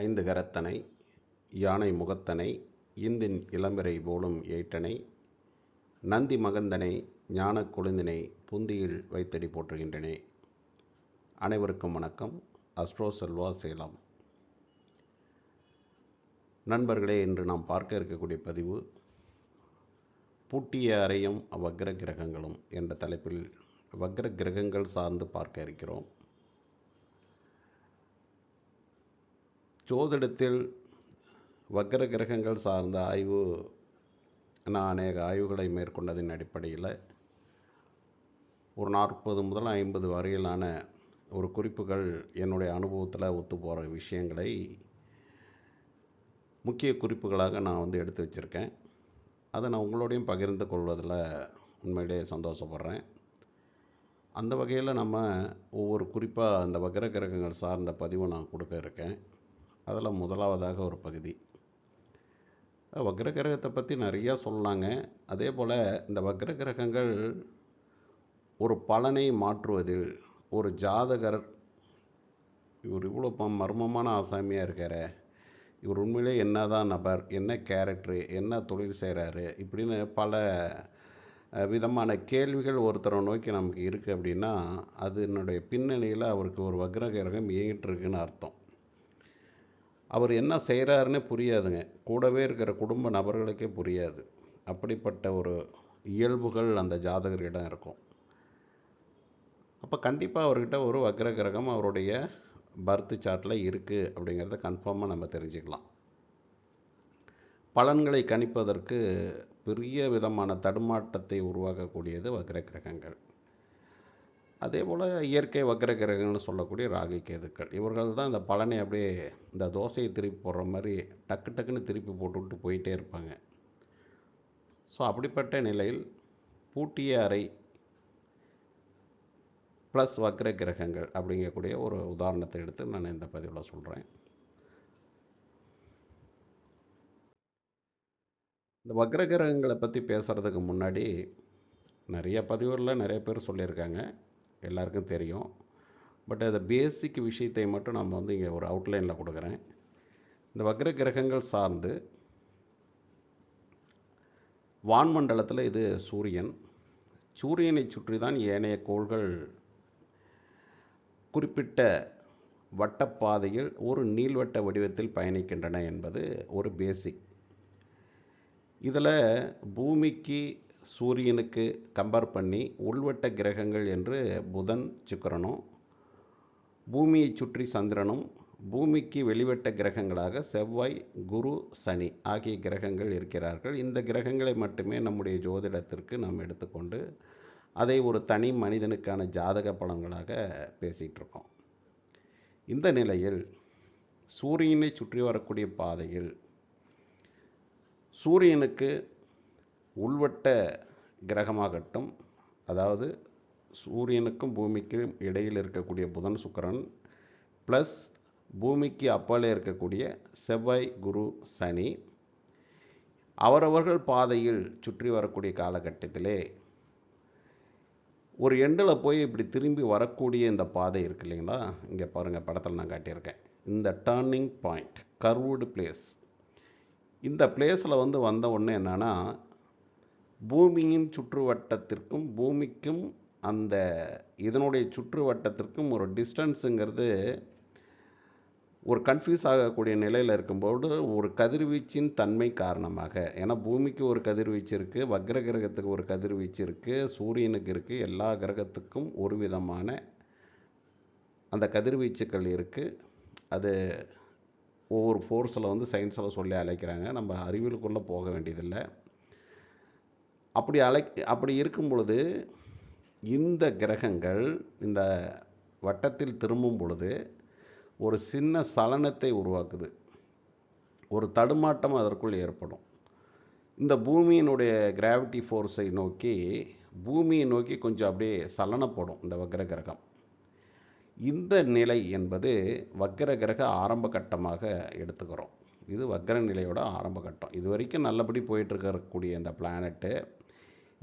ஐந்து கரத்தனை யானை முகத்தனை இந்தின் இளம்பிறை போலும் ஏட்டனை நந்தி மகந்தனை ஞானக் கொழுந்தினை புந்தியில் வைத்தடி போற்றுகின்றனே. அனைவருக்கும் வணக்கம். அஸ்ட்ரோ செல்வா சேலம். நண்பர்களே இன்று நாம் பார்க்க இருக்கக்கூடிய பதிவு பூட்டிய அறையும் வக்ர கிரகங்களும் என்ற தலைப்பில் வக்ர கிரகங்கள் சார்ந்து பார்க்க இருக்கிறோம். ஜோதிடத்தில் வக்கர கிரகங்கள் சார்ந்த ஆய்வு நான் அநேக ஆய்வுகளை மேற்கொண்டதின் அடிப்படையில் ஒரு நாற்பது முதல் ஐம்பது வரையிலான ஒரு குறிப்புகள் என்னுடைய அனுபவத்தில் ஒத்து போகிற விஷயங்களை முக்கிய குறிப்புகளாக நான் வந்து எடுத்து வச்சுருக்கேன். அதை நான் உங்களோடையும் பகிர்ந்து கொள்வதில் உண்மையிலேயே சந்தோஷப்படுறேன். அந்த வகையில் நம்ம ஒவ்வொரு குறிப்பாக அந்த வக்கர கிரகங்கள் சார்ந்த பதிவு நான் கொடுக்க இருக்கேன். அதில் முதலாவதாக ஒரு பகுதி. வக்ர கிரகத்தை பற்றி நிறையா சொல்லாங்க. அதே போல் இந்த வக்ர கிரகங்கள் ஒரு பலனை மாற்றுவதில் ஒரு ஜாதகர் இவர் இவ்வளோ ப மர்மமான ஆசாமியாக இருக்கார். இவர் உண்மையிலே என்ன தான் நபர் என்ன கேரக்டரு என்ன தொழில் செய்கிறாரு இப்படின்னு பல விதமான கேள்விகள் ஒருத்தரை நோக்கி நமக்கு இருக்குது அப்படின்னா அதனுடைய பின்னணியில் அவருக்கு ஒரு வக்ர கிரகம் இயங்கிட்டு இருக்குன்னு அர்த்தம். அவர் என்ன செய்கிறாருன்னே புரியாதுங்க. கூடவே இருக்கிற குடும்ப நபர்களுக்கே புரியாது. அப்படிப்பட்ட ஒரு இயல்புகள் அந்த ஜாதகரிடம் இருக்கும். அப்போ கண்டிப்பாக அவர்கிட்ட ஒரு வக்ர கிரகம் அவருடைய பர்த் சார்ட்டில் இருக்குது அப்படிங்கிறத கன்ஃபார்மாக நம்ம தெரிஞ்சுக்கலாம். பலன்களை கணிப்பதற்கு பெரிய விதமான தடுமாட்டத்தை உருவாக்கக்கூடியது வக்ர கிரகங்கள் அதே போல் இயற்கை வக்கர கிரகங்கள்னு சொல்லக்கூடிய ராகு கேதுக்கள். இவர்கள் தான் இந்த பலனை அப்படியே இந்த தோசையை திருப்பி போடுற மாதிரி டக்கு டக்குன்னு திருப்பி போட்டுவிட்டு போயிட்டே இருப்பாங்க. ஸோ அப்படிப்பட்ட நிலையில் பூட்டிய அறை ப்ளஸ் வக்ர கிரகங்கள் அப்படிங்கக்கூடிய ஒரு உதாரணத்தை எடுத்து நான் இந்த பதிவில் சொல்கிறேன் இந்த வக்ர கிரகங்களை பற்றி பேசுகிறதுக்கு முன்னாடி நிறைய பதிவுகளில் நிறைய பேர் சொல்லியிருக்காங்க. எல்லாருக்கும் தெரியும். பட் அந்த பேசிக் விஷயத்தை மட்டும் நம்ம வந்து இங்கே ஒரு அவுட்லைனில் கொடுக்குறேன். இந்த வக்ர கிரகங்கள் சார்ந்து வான்மண்டலத்தில் இது சூரியன். சூரியனை சுற்றி தான் ஏனைய கோள்கள் குறிப்பிட்ட வட்டப்பாதையில் ஒரு நீள்வட்ட வடிவத்தில் பயணிக்கின்றன என்பது ஒரு பேசிக் இதில் பூமிக்கு சூரியனுக்கு கம்பேர் பண்ணி உள்வட்ட கிரகங்கள் என்று புதன் சுக்கரனும் பூமியை சுற்றி சந்திரனும் பூமிக்கு வெளிவட்ட கிரகங்களாக செவ்வாய் குரு சனி ஆகிய கிரகங்கள் இருக்கிறார்கள். இந்த கிரகங்களை மட்டுமே நம்முடைய ஜோதிடத்திற்கு நாம் எடுத்துக்கொண்டு அதை ஒரு தனி மனிதனுக்கான ஜாதக பலன்களாக பேசிகிட்ருக்கோம் இந்த நிலையில் சூரியனை சுற்றி வரக்கூடிய பாதையில் சூரியனுக்கு உள்வட்ட கிரகமாகட்டும் அதாவது சூரியனுக்கும் பூமிக்கும் இடையில் இருக்கக்கூடிய புதன் சுக்கரன் ப்ளஸ் பூமிக்கு அப்பாலே இருக்கக்கூடிய செவ்வாய் குரு சனி அவரவர்கள் பாதையில் சுற்றி வரக்கூடிய காலகட்டத்திலே ஒரு எண்டில் போய் இப்படி திரும்பி வரக்கூடிய இந்த பாதை இருக்கு இல்லைங்களா? இங்கே பாருங்கள் படத்தில் நான் காட்டியிருக்கேன். இந்த டேர்னிங் பாயிண்ட் கர்வுடு பிளேஸ் இந்த பிளேஸில் வந்து வந்த உடனே என்னென்னா பூமியின் சுற்றுவட்டத்திற்கும் பூமிக்கும் அந்த இதனுடைய சுற்றுவட்டத்திற்கும் ஒரு டிஸ்டன்ஸுங்கிறது ஒரு கன்ஃபியூஸ் ஆகக்கூடிய நிலையில் இருக்கும்போது ஒரு கதிர்வீச்சின் தன்மை காரணமாக. ஏன்னா பூமிக்கு ஒரு கதிர்வீச்சு இருக்குது வக்ர கிரகத்துக்கு ஒரு கதிர்வீச்சு இருக்குது சூரியனுக்கு இருக்குது எல்லா கிரகத்துக்கும் ஒரு விதமான அந்த கதிர்வீச்சுக்கள் இருக்குது அது ஒவ்வொரு ஃபோர்ஸில் வந்து சயின்ஸில் சொல்லி அழைக்கிறாங்க. நம்ம அறிவியலுக்குள்ளே போக வேண்டியதில்லை. அப்படி அழை அப்படி இருக்கும் பொழுது இந்த கிரகங்கள் இந்த வட்டத்தில் திரும்பும் பொழுது ஒரு சின்ன சலனத்தை உருவாக்குது. ஒரு தடுமாட்டம் அதற்குள் ஏற்படும். இந்த பூமியினுடைய கிராவிட்டி ஃபோர்ஸை நோக்கி பூமியை நோக்கி கொஞ்சம் அப்படியே சலனப்படும் இந்த வக்ர கிரகம். இந்த நிலை என்பது வக்ர கிரக ஆரம்ப கட்டமாக எடுத்துக்கிறோம். இது வக்ர நிலையோட ஆரம்ப கட்டம். இது வரைக்கும் நல்லபடி போயிட்டுருக்கக்கூடிய இந்த பிளானட்டு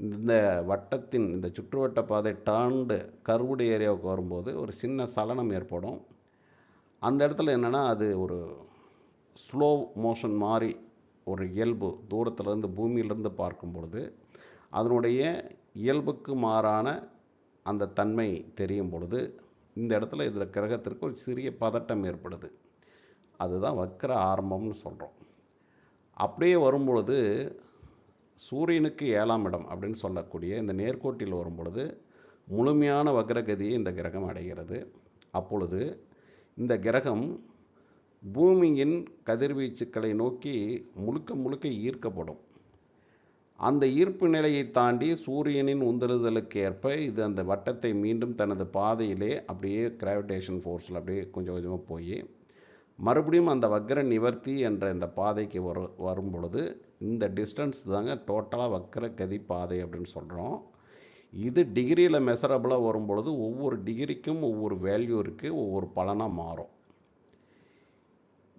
இந்த வட்டத்தின் இந்த சுற்றுவட்ட பாதை டேர்ன்டு கர்வுடு ஏரியாவுக்கு வரும்போது ஒரு சின்ன சலனம் ஏற்படும். அந்த இடத்துல என்னென்னா அது ஒரு ஸ்லோ மோஷன் மாதிரி ஒரு இயல்பு தூரத்திலிருந்து பூமியிலிருந்து பார்க்கும் பொழுது அதனுடைய இயல்புக்கு மாறான அந்த தன்மை தெரியும் பொழுது இந்த இடத்துல இதில் கிரகத்திற்கு ஒரு சிறிய பதட்டம் ஏற்படுது. அதுதான் வக்கர ஆரம்பம்னு சொல்கிறோம் அப்படியே வரும்பொழுது சூரியனுக்கு ஏழாம் இடம் அப்படின்னு சொல்லக்கூடிய இந்த நேர்கோட்டில் வரும்பொழுது முழுமையான வக்ரகதியை இந்த கிரகம் அடைகிறது. அப்பொழுது இந்த கிரகம் பூமியின் கதிர்வீச்சுக்களை நோக்கி முழுக்க முழுக்க ஈர்க்கப்படும். அந்த ஈர்ப்பு நிலையை தாண்டி சூரியனின் உந்துதலுக்கு ஏற்ப இது அந்த வட்டத்தை மீண்டும் தனது பாதையிலே அப்படியே கிராவிடேஷன் ஃபோர்ஸில் அப்படியே கொஞ்சம் கொஞ்சமாக போய் மறுபடியும் அந்த வக்ர நிவர்த்தி என்ற இந்த பாதைக்கு வரு வரும் பொழுது இந்த டிஸ்டன்ஸ் தாங்க டோட்டலாக வக்கர கதி பாதை அப்படின்னு சொல்கிறோம் இது டிகிரியில் மெசரபிளாக வரும் பொழுது ஒவ்வொரு டிகிரிக்கும் ஒவ்வொரு வேல்யூ இருக்குது ஒவ்வொரு பலனாக மாறும்.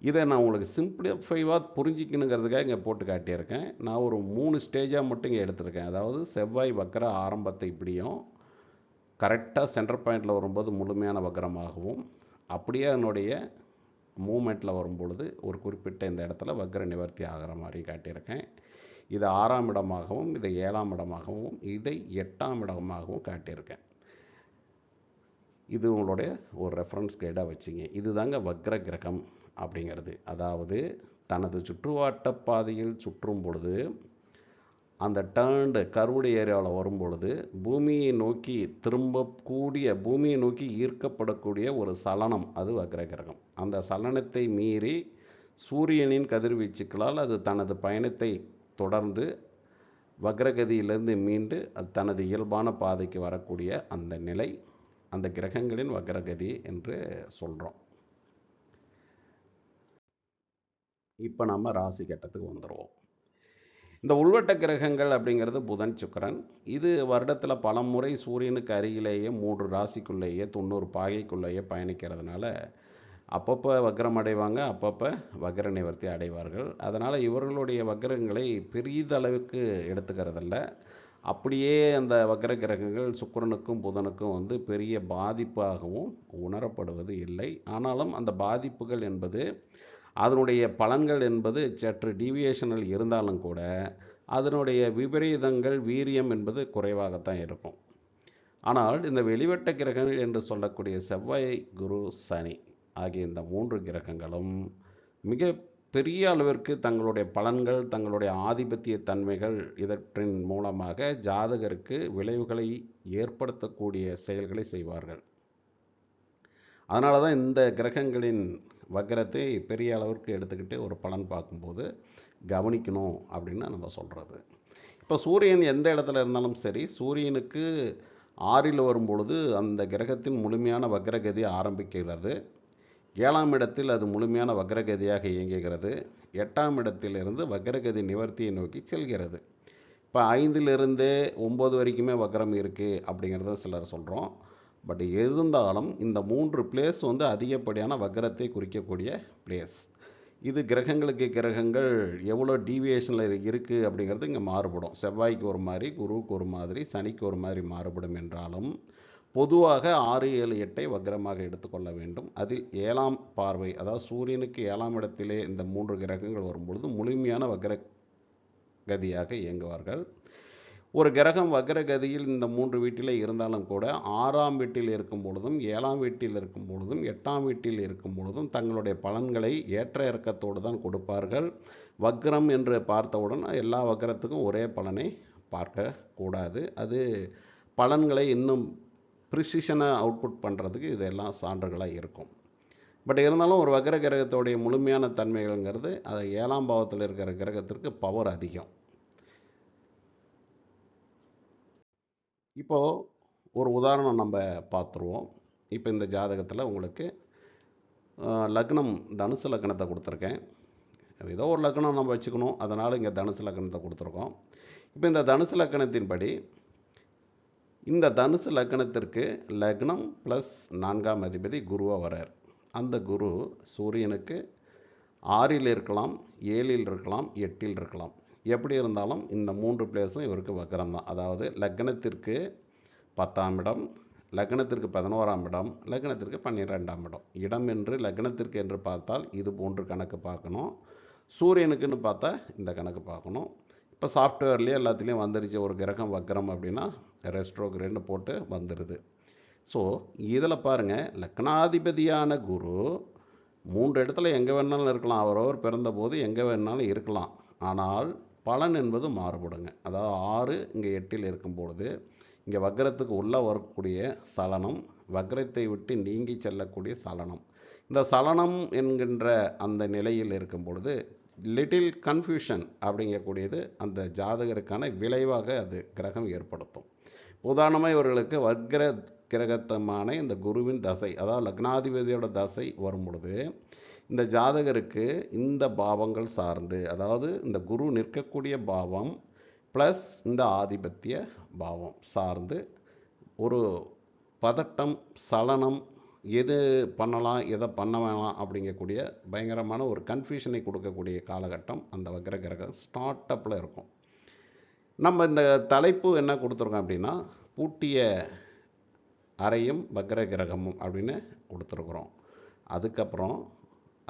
இதை நான் உங்களுக்கு சிம்பிளிஃபைவாக புரிஞ்சிக்கணுங்கிறதுக்காக இங்கே போட்டு காட்டியிருக்கேன். நான் ஒரு மூணு ஸ்டேஜாக மட்டும் இங்கே எடுத்திருக்கேன். அதாவது செவ்வாய் வக்கர ஆரம்பத்தை இப்படியும் கரெக்டாக சென்டர் பாயிண்டில் வரும்போது முழுமையான வக்கரமாகவும் அப்படியே அதனுடைய மூமெண்ட்டில் வரும்பொழுது ஒரு குறிப்பிட்ட இந்த இடத்துல வக்ர நிவர்த்தி ஆகிற மாதிரி காட்டியிருக்கேன். இதை ஆறாம் இடமாகவும் இதை ஏழாம் இடமாகவும் இதை எட்டாம் இடமாகவும் காட்டியிருக்கேன். இது உங்களுடைய ஒரு ரெஃபரன்ஸ் கைடாக வச்சுங்க. இது தாங்க வக்ர கிரகம் அப்படிங்கிறது. அதாவது தனது சுற்றுவாட்ட பாதையில் சுற்றும் பொழுது அந்த டேர்ண்டு கருவுடைய ஏரியாவில் வரும்பொழுது பூமியை நோக்கி திரும்பக்கூடிய பூமியை நோக்கி ஈர்க்கப்படக்கூடிய ஒரு சலனம் அது வக்ர கிரகம். அந்த சலனத்தை மீறி சூரியனின் கதிர்வீச்சுக்களால் அது தனது பயணத்தை தொடர்ந்து வக்ரகதியிலிருந்து மீண்டு அது தனது இயல்பான பாதைக்கு வரக்கூடிய அந்த நிலை அந்த கிரகங்களின் வக்ரகதி என்று சொல்கிறோம் இப்போ நம்ம ராசி கட்டத்துக்கு வந்துடுவோம் இந்த உள்வட்ட கிரகங்கள் அப்படிங்கிறது புதன் சுக்கரன். இது வருடத்தில் பல முறை சூரியனுக்கு அருகிலேயே மூன்று ராசிக்குள்ளேயே தொண்ணூறு பாகைக்குள்ளேயே பயணிக்கிறதுனால அப்பப்போ வக்ரம் அடைவாங்க அப்பப்போ வக்ர நிவர்த்தி அடைவார்கள். அதனால் இவர்களுடைய வக்ரங்களை பெரிதளவுக்கு எடுத்துக்கிறதில்ல. அப்படியே அந்த வக்ர கிரகங்கள் சுக்கரனுக்கும் புதனுக்கும் வந்து பெரிய பாதிப்பாகவும் உணரப்படுவது இல்லை. ஆனாலும் அந்த பாதிப்புகள் என்பது அதனுடைய பலன்கள் என்பது சற்று டீவியேஷனில் இருந்தாலும் கூட அதனுடைய விபரீதங்கள் வீரியம் என்பது குறைவாகத்தான் இருக்கும். ஆனால் இந்த வெளிவட்ட கிரகங்கள் என்று சொல்லக்கூடிய செவ்வாய் குரு சனி ஆகிய இந்த மூன்று கிரகங்களும் மிக பெரிய அளவிற்கு தங்களுடைய பலன்கள் தங்களுடைய ஆதிபத்திய தன்மைகள் இதற்றின் மூலமாக ஜாதகருக்கு விளைவுகளை ஏற்படுத்தக்கூடிய செயல்களை செய்வார்கள். அதனால தான் இந்த கிரகங்களின் வக்கரத்தை பெரிய அளவிற்கு எடுத்துக்கிட்டு ஒரு பலன் பார்க்கும்போது கவனிக்கணும் அப்படின்னு நம்ம சொல்கிறது இப்போ சூரியன் எந்த இடத்துல இருந்தாலும் சரி சூரியனுக்கு ஆறில் வரும்பொழுது அந்த கிரகத்தின் முழுமையான வக்ரகதி ஆரம்பிக்கிறது. ஏழாம் இடத்தில் அது முழுமையான வக்ரகதியாக இயங்குகிறது. எட்டாம் இடத்திலிருந்து வக்ரகதி நிவர்த்தியை நோக்கி செல்கிறது. இப்போ ஐந்திலிருந்தே ஒம்பது வரைக்குமே வக்ரம் இருக்குது அப்படிங்கிறத சிலர் சொல்கிறோம் பட் இருந்தாலும் இந்த மூன்று பிளேஸ் வந்து அதிகப்படியான வக்கரத்தை குறிக்கக்கூடிய பிளேஸ் இது கிரகங்களுக்கு கிரகங்கள் எவ்வளோ டீவியேஷனில் இருக்குது அப்படிங்கிறது இங்கே மாறுபடும். செவ்வாய்க்கு ஒரு மாதிரி குருவுக்கு ஒரு மாதிரி சனிக்கு ஒரு மாதிரி மாறுபடும் என்றாலும் பொதுவாக ஆறு ஏழு எட்டை வக்ரமாக எடுத்துக்கொள்ள வேண்டும். அதில் ஏழாம் பார்வை அதாவது சூரியனுக்கு ஏழாம் இடத்திலே இந்த மூன்று கிரகங்கள் வரும்பொழுது முழுமையான வக்ர கதியாக இயங்குவார்கள். ஒரு கிரகம் வக்ரகதியில் இந்த மூன்று வீட்டில் இருந்தாலும் கூட ஆறாம் வீட்டில் இருக்கும் பொழுதும் ஏழாம் வீட்டில் இருக்கும் பொழுதும் எட்டாம் வீட்டில் இருக்கும் பொழுதும் தங்களுடைய பலன்களை ஏற்ற இறக்கத்தோடு தான் கொடுப்பார்கள். வக்ரம் என்று பார்த்தவுடன் எல்லா வக்ரத்துக்கும் ஒரே பலனை பார்க்கக்கூடாது அது பலன்களை இன்னும் ப்ரிசிஷனாக அவுட்புட் பண்ணுறதுக்கு இதெல்லாம் சான்றுகளாக இருக்கும். பட் இருந்தாலும் ஒரு வக்ர கிரகத்தோடைய முழுமையான தன்மைகள்ங்கிறது அது ஏழாம் பாவத்தில் இருக்கிற கிரகத்திற்கு பவர் அதிகம். இப்போது ஒரு உதாரணம் நம்ம பார்த்துருவோம். இப்போ இந்த ஜாதகத்தில் உங்களுக்கு லக்னம் தனுசு லக்னத்தை கொடுத்துருக்கேன். ஏதோ ஒரு லக்னம் நம்ம வச்சுக்கணும். அதனால் இங்கே தனுசு லக்னத்தை கொடுத்துருக்கோம். இப்போ இந்த தனுசு லக்னத்தின்படி இந்த தனுசு லக்னத்திற்கு லக்னம் ப்ளஸ் நான்காம் அதிபதி குருவாக வரார் அந்த குரு சூரியனுக்கு ஆறில் இருக்கலாம் ஏழில் இருக்கலாம் எட்டில் இருக்கலாம். எப்படி இருந்தாலும் இந்த மூன்று பிளேஸும் இவருக்கு வக்கரம் தான் அதாவது லக்னத்திற்கு பத்தாம் இடம் லக்னத்திற்கு பதினோராம் இடம் லக்னத்திற்கு பன்னிரெண்டாம் இடம். இடம் என்று லக்னத்திற்கு என்று பார்த்தால் இது போன்று கணக்கு பார்க்கணும். சூரியனுக்குன்னு பார்த்தா இந்த கணக்கு பார்க்கணும். இப்போ சாஃப்ட்வேர்லேயே எல்லாத்துலேயும் வந்துருச்சு. ஒரு கிரகம் வக்ரம் அப்படின்னா ரெஸ்ட்ரோகிரேன்னு போட்டு வந்துடுது ஸோ இதில் பாருங்கள் லக்னாதிபதியான குரு மூன்று இடத்துல எங்கே வேணாலும் இருக்கலாம். அவரவர் பிறந்தபோது எங்கே வேணாலும் இருக்கலாம். ஆனால் பலன் என்பது மாறுபடுங்க. அதாவது ஆறு இங்கே எட்டில் இருக்கும் பொழுது இங்கே வக்கரத்துக்கு உள்ளே வரக்கூடிய சலனம் வக்கரத்தை விட்டு நீங்கி செல்லக்கூடிய சலனம். இந்த சலனம் என்கின்ற அந்த நிலையில் இருக்கும் பொழுது லிட்டில் கன்ஃபியூஷன் அப்படிங்கக்கூடியது அந்த ஜாதகருக்கான விளைவாக அது கிரகம் ஏற்படுத்தும். உதாரணமாக இவர்களுக்கு வக்ர கிரகத்தமான இந்த குருவின் தசை அதாவது லக்னாதிபதியோட தசை வரும் பொழுது இந்த ஜாதகருக்கு இந்த பாவங்கள் சார்ந்து அதாவது இந்த குரு நிற்கக்கூடிய பாவம் ப்ளஸ் இந்த ஆதிபத்திய பாவம் சார்ந்து ஒரு பதட்டம் சலனம் எது பண்ணலாம் எதை பண்ண வேணாம் அப்படிங்கக்கூடிய பயங்கரமான ஒரு கன்ஃபியூஷனை கொடுக்கக்கூடிய காலகட்டம் அந்த வக்ர கிரகம் ஸ்டார்ட் அப்பில் இருக்கும். நம்ம இந்த தலைப்பு என்ன கொடுத்துருக்கோம் அப்படின்னா பூட்டிய அறையும் வக்ர கிரகமும் அப்படின்னு கொடுத்துருக்குறோம். அதுக்கப்புறம்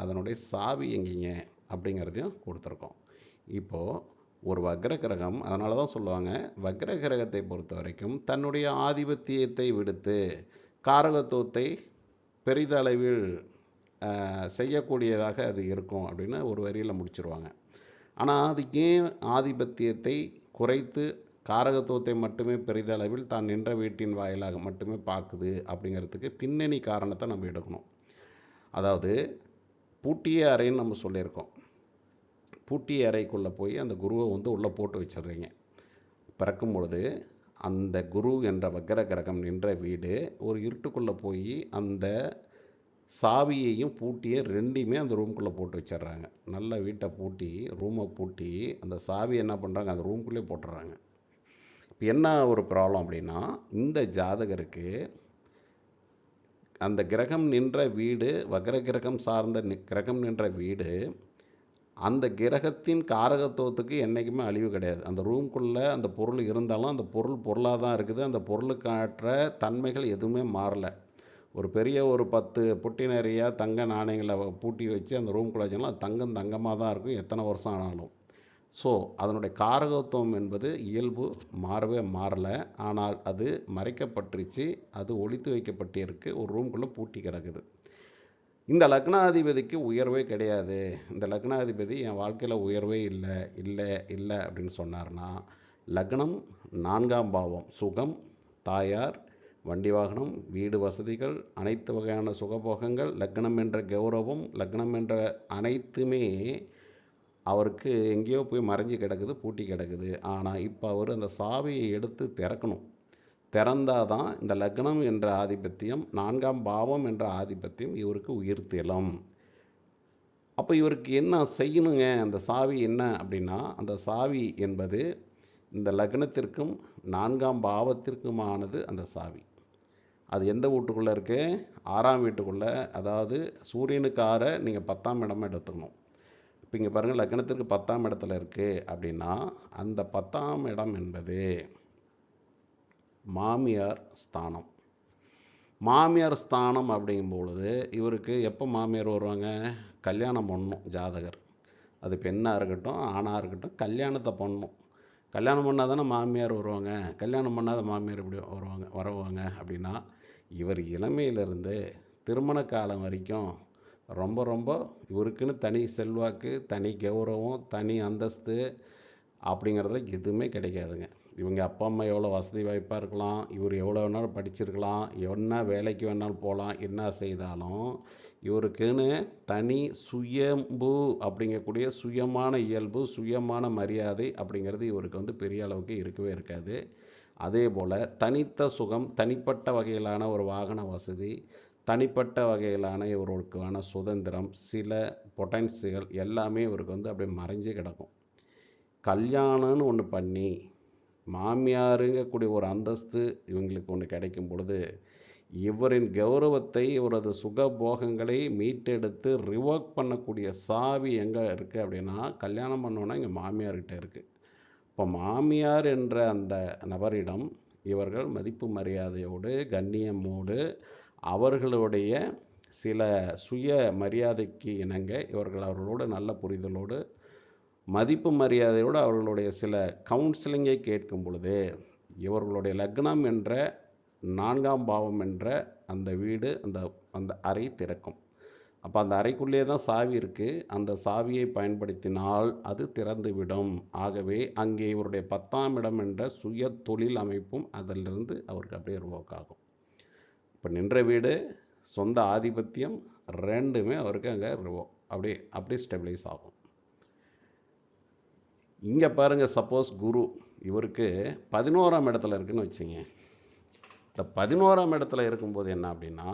அதனுடைய சாவி எங்கேங்க? அப்படிங்கிறதையும் கொடுத்துருக்கோம். இப்போது ஒரு வக்ர கிரகம் அதனால தான் சொல்லுவாங்க வக்ர கிரகத்தை பொறுத்த வரைக்கும் தன்னுடைய ஆதிபத்தியத்தை விடுத்து காரகத்துவத்தை பெரிதளவில் செய்யக்கூடியதாக அது இருக்கும் அப்படின்னு ஒரு வரியில் முடிச்சிருவாங்க. ஆனால் அது ஏன் ஆதிபத்தியத்தை குறைத்து காரகத்துவத்தை மட்டுமே பெரிதளவில் தான் நின்ற வீட்டின் வாயிலாக மட்டுமே பார்க்குது அப்படிங்கிறதுக்கு பின்னணி காரணத்தை நம்ம எடுக்கணும். அதாவது பூட்டிய அறைன்னு நம்ம சொல்லியிருக்கோம். பூட்டிய அறைக்குள்ளே போய் அந்த குருவை வந்து உள்ளே போட்டு வச்சிடுறீங்க. பிறக்கும் பொழுது அந்த குரு என்ற வக்ர கிரகம் நின்ற வீடு ஒரு இருட்டுக்குள்ளே போய் அந்த சாவியையும் பூட்டியே ரெண்டையுமே அந்த ரூம்குள்ளே போட்டு வச்சிடுறாங்க. நல்ல வீட்டை பூட்டி ரூமை பூட்டி அந்த சாவி என்ன பண்ணுறாங்க அந்த ரூம்குள்ளே போட்டுடுறாங்க. இப்போ என்ன ஒரு ப்ராப்ளம் அப்படின்னா இந்த ஜாதகருக்கு அந்த கிரகம் நின்ற வீடு வக்ர கிரகம் சார்ந்த கிரகம் நின்ற வீடு அந்த கிரகத்தின் காரகத்துவத்துக்கு என்றைக்குமே அழிவு கிடையாது. அந்த ரூம்குள்ளே அந்த பொருள் இருந்தாலும் அந்த பொருள் பொருளாக தான் இருக்குது. அந்த பொருளுக்காற்ற தன்மைகள் எதுவுமே மாறலை. ஒரு பெரிய ஒரு பத்து புட்டி நிறையா தங்க நாணயங்களை பூட்டி வச்சு அந்த ரூம்குள்ளே வச்சோம்னா அது தங்கம் தங்கமாக தான் இருக்கும். எத்தனை வருஷம் ஆனாலும். ஸோ அதனுடைய காரகத்துவம் என்பது இயல்பு மாறவே மாறலை. ஆனால் அது மறைக்கப்பட்டுருச்சு. அது ஒழித்து வைக்கப்பட்டிருக்கு. ஒரு ரூம்குள்ளே பூட்டி கிடக்குது. இந்த லக்னாதிபதிக்கு உயர்வே கிடையாது. இந்த லக்னாதிபதி என் வாழ்க்கையில் உயர்வே இல்லை இல்லை இல்லை அப்படின்னு சொன்னார்னா லக்னம் நான்காம் பாவம். சுகம் தாயார் வண்டி வாகனம் வீடு வசதிகள் அனைத்து வகையான சுகபோகங்கள் லக்னம் என்ற கௌரவம் லக்னம் என்ற அனைத்துமே அவருக்கு எங்கேயோ போய் மறைஞ்சு கிடக்குது பூட்டி கிடக்குது. ஆனால் இப்போ அவர் அந்த சாவியை எடுத்து திறக்கணும். திறந்தாதான் தான் இந்த லக்னம் என்ற ஆதிபத்தியம் நான்காம் பாவம் என்ற ஆதிபத்தியம் இவருக்கு உயிர்த்தெழும் அப்போ இவருக்கு என்ன செய்யணுங்க? அந்த சாவி என்ன அப்படின்னா அந்த சாவி என்பது இந்த லக்னத்திற்கும் நான்காம் பாவத்திற்குமானது அந்த சாவி. அது எந்த வீட்டுக்குள்ளே இருக்குது ஆறாம் வீட்டுக்குள்ளே. அதாவது சூரியனுக்கு ஆற நீங்கள் பத்தாம் இடமா எடுத்துக்கணும். இப்போ இங்கே பாருங்கள் லக்னத்திற்கு பத்தாம் இடத்துல இருக்குது அப்படின்னா அந்த பத்தாம் இடம் என்பது மாமியார் ஸ்தானம். மாமியார் ஸ்தானம் அப்படிங்கும் பொழுது இவருக்கு எப்போ மாமியார் வருவாங்க? கல்யாணம் பண்ணணும் ஜாதகர். அது பெண்ணாக இருக்கட்டும் ஆணாக இருக்கட்டும் கல்யாணத்தை பண்ணணும் கல்யாணம் பண்ணால் தானே மாமியார் வருவாங்க? கல்யாணம் பண்ணாத மாமியார் இப்படி வருவாங்க வருவாங்க அப்படின்னா இவர் இளமையிலிருந்து திருமண காலம் வரைக்கும் ரொம்ப ரொம்ப இவருக்குன்னு தனி செல்வாக்கு தனி கௌரவம் தனி அந்தஸ்து அப்படிங்கிறதுல எதுவுமே கிடைக்காதுங்க. இவங்க அப்பா அம்மா எவ்வளோ வசதி வாய்ப்பாக இருக்கலாம் இவர் எவ்வளோ வேணாலும் படிச்சிருக்கலாம் என்ன வேலைக்கு வேணாலும் போகலாம் என்ன செய்தாலும் இவருக்குன்னு தனி சுயம்பு அப்படிங்கக்கூடிய சுயமான இயல்பு சுயமான மரியாதை அப்படிங்கிறது இவருக்கு வந்து பெரிய அளவுக்கு இருக்கவே இருக்காது. அதே போல் தனித்த சுகம் தனிப்பட்ட வகையிலான ஒரு வாகன வசதி தனிப்பட்ட வகையிலான இவருக்கான சுதந்திரம் சில பொட்டன்சிகள் எல்லாமே இவருக்கு வந்து அப்படியே மறைஞ்சே கிடக்கும். கல்யாணம்னு ஒன்று பண்ணி மாமியாருங்கக்கூடிய ஒரு அந்தஸ்து இவங்களுக்கு ஒன்று கிடைக்கும் பொழுது இவரின் கௌரவத்தை இவரது சுகபோகங்களை மீட்டெடுத்து ரிவோக் பண்ணக்கூடிய சாவி எங்கே இருக்குது அப்படின்னா கல்யாணம் பண்ணோன்னா இங்கே மாமியார்கிட்ட இருக்குது இப்போ மாமியார் என்ற அந்த நபரிடம் இவர்கள் மதிப்பு மரியாதையோடு கண்ணியமோடு அவர்களுடைய சில சுய மரியாதைக்கு இணங்க இவர்கள் அவர்களோடு நல்ல புரிதலோடு மதிப்பு மரியாதையோடு அவர்களுடைய சில கவுன்சிலிங்கை கேட்கும் பொழுது இவர்களுடைய லக்னம் என்ற நான்காம் பாவம் என்ற அந்த வீடு அந்த அந்த அறை திறக்கும். அப்போ அந்த அறைக்குள்ளே தான் சாவி இருக்குது அந்த சாவியை பயன்படுத்தினால் அது திறந்துவிடும். ஆகவே அங்கே இவருடைய பத்தாம் இடம் என்ற சுய தொழில் அமைப்பும் அதிலிருந்து அவருக்கு அப்படியே ரிவோக் ஆகும் இப்போ நின்ற வீடு சொந்த ஆதிபத்தியம் ரெண்டுமே அவருக்கு அங்கே ரிவோ அப்படியே அப்படியே ஸ்டெபிளைஸ் ஆகும். இங்கே பாருங்கள் சப்போஸ் குரு இவருக்கு பதினோராம் இடத்துல இருக்குன்னு வச்சுங்க. இந்த பதினோராம் இடத்துல இருக்கும்போது என்ன அப்படின்னா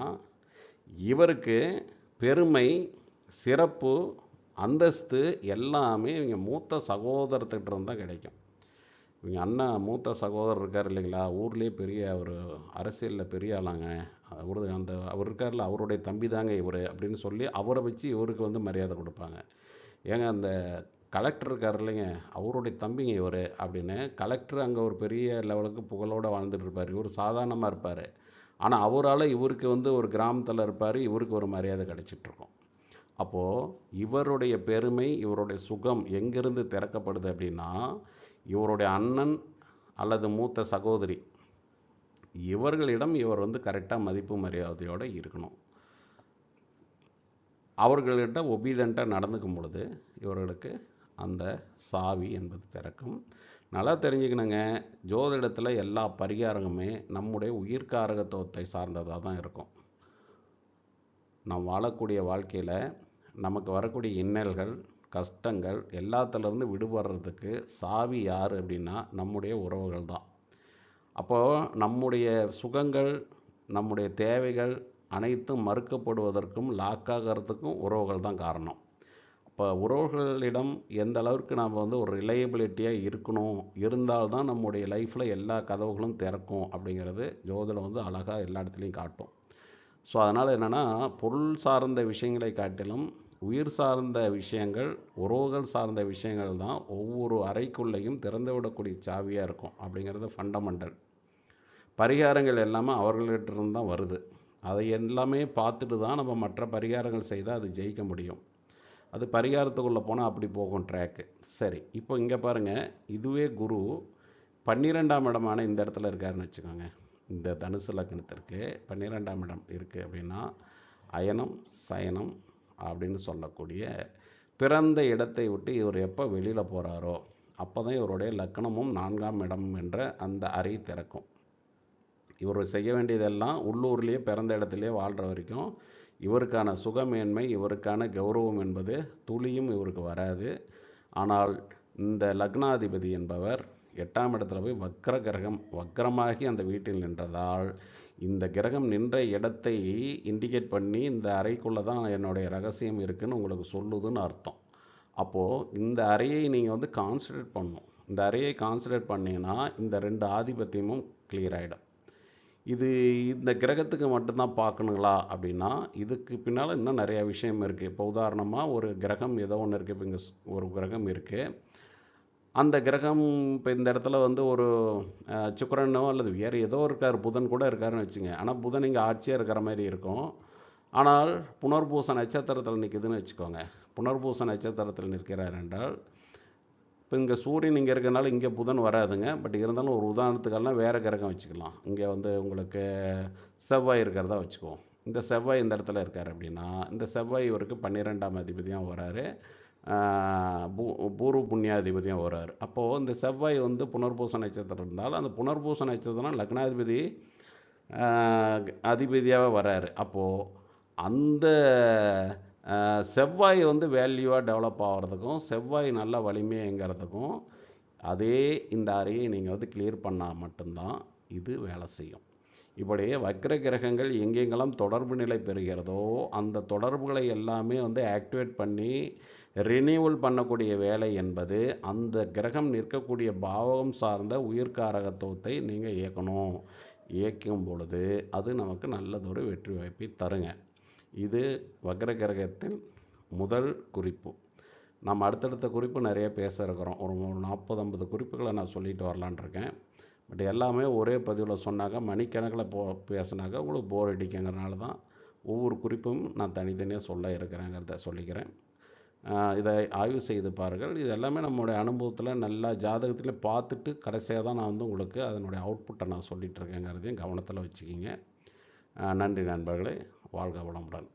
இவருக்கு பெருமை சிறப்பு அந்தஸ்து எல்லாமே இவங்க மூத்த சகோதரத்திட்ட தான் கிடைக்கும். இவங்க அண்ணா மூத்த சகோதரர் இருக்கார் இல்லைங்களா? ஊர்லேயே பெரிய ஒரு அரசியலில் பெரிய ஆளாங்க. அவரு அந்த அவர் இருக்கார்ல அவருடைய தம்பி தாங்க இவர் அப்படின்னு சொல்லி அவரை வச்சு இவருக்கு வந்து மரியாதை கொடுப்பாங்க. ஏங்க அந்த கலெக்டர் இருக்கார் இல்லைங்க அவருடைய தம்பிங்க இவர் அப்படின்னு கலெக்டர் அங்கே ஒரு பெரிய லெவலுக்கு புகழோடு வாழ்ந்துட்டு இருப்பார். இவர் சாதாரணமாக இருப்பார். ஆனால் அவரால் இவருக்கு வந்து ஒரு கிராமத்தில் இருப்பார் இவருக்கு ஒரு மரியாதை கிடைச்சிட்ருக்கும் அப்போது இவருடைய பெருமை இவருடைய சுகம் எங்கேருந்து திறக்கப்படுது அப்படின்னா இவருடைய அண்ணன் அல்லது மூத்த சகோதரி. இவர்களிடம் இவர் வந்து கரெக்டாக மதிப்பு மரியாதையோடு இருக்கணும். அவர்கள்கிட்ட ஒபீடண்ட்டாக நடந்துக்கும் பொழுது இவர்களுக்கு அந்த சாவி என்பது திறக்கும். நல்லா தெரிஞ்சுக்கணுங்க. ஜோதிடத்தில் எல்லா பரிகாரங்களுமே நம்முடைய உயிர்காரகத்துவத்தை சார்ந்ததாக தான் இருக்கும். நாம் வாழக்கூடிய வாழ்க்கையில் நமக்கு வரக்கூடிய இன்னல்கள் கஷ்டங்கள் எல்லாத்துலேருந்து விடுபடுறதுக்கு சாவி யார் அப்படின்னா நம்முடைய உறவுகள் தான். அப்போது நம்முடைய சுகங்கள் நம்முடைய தேவைகள் அனைத்தும் மறுக்கப்படுவதற்கும் லாக்காகிறதுக்கும் உறவுகள் தான் காரணம். இப்போ உறவுகளிடம் எந்த அளவுக்கு நாம் வந்து ஒரு ரிலையபிலிட்டியாக இருக்கணும் இருந்தால்தான் நம்முடைய லைஃப்பில் எல்லா கதவுகளும் திறக்கும் அப்படிங்கிறது ஜோதிடம் வந்து அழகாக எல்லா இடத்துலையும் காட்டும். ஸோ அதனால் என்னென்னா பொருள் சார்ந்த விஷயங்களை காட்டிலும் உயிர் சார்ந்த விஷயங்கள் உறவுகள் சார்ந்த விஷயங்கள் தான் ஒவ்வொரு அறைக்குள்ளேயும் திறந்து விடக்கூடிய சாவியாக இருக்கும் அப்படிங்கிறது ஃபண்டமெண்டல் பரிகாரங்கள் எல்லாமே அவர்கள்கிட்ட இருந்து தான் வருது. அதை எல்லாமே பார்த்துட்டு தான் நம்ம மற்ற பரிகாரங்கள் செய்தால் அது ஜெயிக்க முடியும். அது பரிகாரத்துக்குள்ளே போனால் அப்படி போகும் ட்ராக்கு சரி இப்போ இங்கே பாருங்கள் இதுவே குரு பன்னிரெண்டாம் இடமான இந்த இடத்துல இருக்காருன்னு வச்சுக்கோங்க. இந்த தனுசு லக்னத்திற்கு பன்னிரெண்டாம் இடம் இருக்குது அப்படின்னா அயனம் சயனம் அப்படின்னு சொல்லக்கூடிய பிறந்த இடத்தை விட்டு இவர் எப்போ வெளியில் போகிறாரோ அப்போ தான் இவருடைய லக்கணமும் நான்காம் இடம் என்ற அந்த அறை திறக்கும். இவர் செய்ய வேண்டியதெல்லாம் உள்ளூர்லேயே பிறந்த இடத்துலையே வாழ்கிற வரைக்கும் இவருக்கான சுகமேன்மை இவருக்கான கௌரவம் என்பது துளியும் இவருக்கு வராது. ஆனால் இந்த லக்னாதிபதி என்பவர் எட்டாம் இடத்துல போய் வக்ர கிரகம் வக்கரமாகி அந்த வீட்டில் நின்றதால் இந்த கிரகம் நின்ற இடத்தை இண்டிகேட் பண்ணி இந்த அறைக்குள்ளே தான் என்னுடைய ரகசியம் இருக்குதுன்னு உங்களுக்கு சொல்லுதுன்னு அர்த்தம். அப்போது இந்த அறையை நீங்கள் வந்து கான்சன்ட்ரேட் பண்ணணும். இந்த அறையை கான்சன்ட்ரேட் பண்ணிங்கன்னா இந்த ரெண்டு ஆதிபத்தியமும் கிளியர் ஆகிடும் இது இந்த கிரகத்துக்கு மட்டும்தான் பார்க்கணுங்களா அப்படின்னா இதுக்கு பின்னால் இன்னும் நிறையா விஷயம் இருக்குது இப்போ உதாரணமாக ஒரு கிரகம் ஏதோ ஒன்று இருக்குது இப்போ இங்கே ஒரு கிரகம் இருக்குது அந்த கிரகம் இப்போ இந்த இடத்துல வந்து ஒரு சுக்கரனோ அல்லது வேறு ஏதோ இருக்கார். புதன் கூட இருக்காருன்னு வச்சுங்க ஆனால் புதன் இங்கே ஆட்சியாக இருக்கிற மாதிரி இருக்கும். ஆனால் புனர்பூச நட்சத்திரத்தில் நிற்குதுன்னு வச்சுக்கோங்க. புனர்பூச நட்சத்திரத்தில் நிற்கிறார் என்றால் இப்போ இங்கே சூரியன் இங்கே இருக்கிறனால இங்கே புதன் வராதுங்க. பட் இருந்தாலும் ஒரு உதாரணத்துக்கெல்லாம் வேறு கிரகம் வச்சுக்கலாம். இங்கே வந்து உங்களுக்கு செவ்வாய் இருக்கிறதா வச்சுக்குவோம். இந்த செவ்வாய் இந்த இடத்துல இருக்கார் அப்படின்னா இந்த செவ்வாய் இவருக்கு பன்னிரெண்டாம் அதிபதியாக வராரு. பூ பூர்வ புண்ணியாதிபதியும் வர்றார் அப்போது இந்த செவ்வாய் வந்து புனர்பூச நட்சத்திரம் இருந்தால் அந்த புனர்பூச நட்சத்திரம் லக்னாதிபதி அதிபதியாக வர்றாரு அப்போது அந்த செவ்வாய் வந்து வேல்யூவாக டெவலப் ஆகிறதுக்கும் செவ்வாய் நல்ல வலிமைங்கிறதுக்கும் அதே இந்த அறையை நீங்கள் வந்து கிளியர் பண்ணால் மட்டும்தான் இது வேலை செய்யும். இப்படி வக்ர கிரகங்கள் எங்கெங்கெல்லாம் தொடர்பு நிலை பெறுகிறதோ அந்த தொடர்புகளை எல்லாமே வந்து ஆக்டிவேட் பண்ணி ரினியூவல் பண்ணக்கூடிய வேலை என்பது அந்த கிரகம் நிற்கக்கூடிய பாவகம் சார்ந்த உயிர்காரகத்துவத்தை நீங்கள் இயக்கணும். இயக்கும் பொழுது அது நமக்கு நல்லதொரு வெற்றி வாய்ப்பை தருங்க. இது வக்ர கிரகத்தின் முதல் குறிப்பு. நம்ம அடுத்தடுத்த குறிப்பு நிறைய பேச இருக்கிறோம். ஒரு ஒரு நாற்பது ஐம்பது குறிப்புகளை நான் சொல்லிட்டு வரலான் இருக்கேன். பட் எல்லாமே ஒரே பதிவில் சொன்னாக்க மணிக்கணக்கில் போ பேசினாக்க உங்களுக்கு போர் அடிக்குங்கிறனால தான் ஒவ்வொரு குறிப்பும் நான் தனித்தனியாக சொல்ல இருக்கிறேங்கிறத சொல்லிக்கிறேன். இதை ஆய்வு செய்து பாருங்கள். இது எல்லாமே நம்மளுடைய அனுபவத்தில் நல்லா ஜாதகத்தில் பார்த்துட்டு கடைசியாக தான் நான் வந்து உங்களுக்கு அதனுடைய அவுட்புட்டை நான் சொல்லிகிட்டு இருக்கேங்கிறதையும் கவனத்தில் வச்சுக்கிங்க. நன்றி நண்பர்களே. வாழ்க வளமுடன்.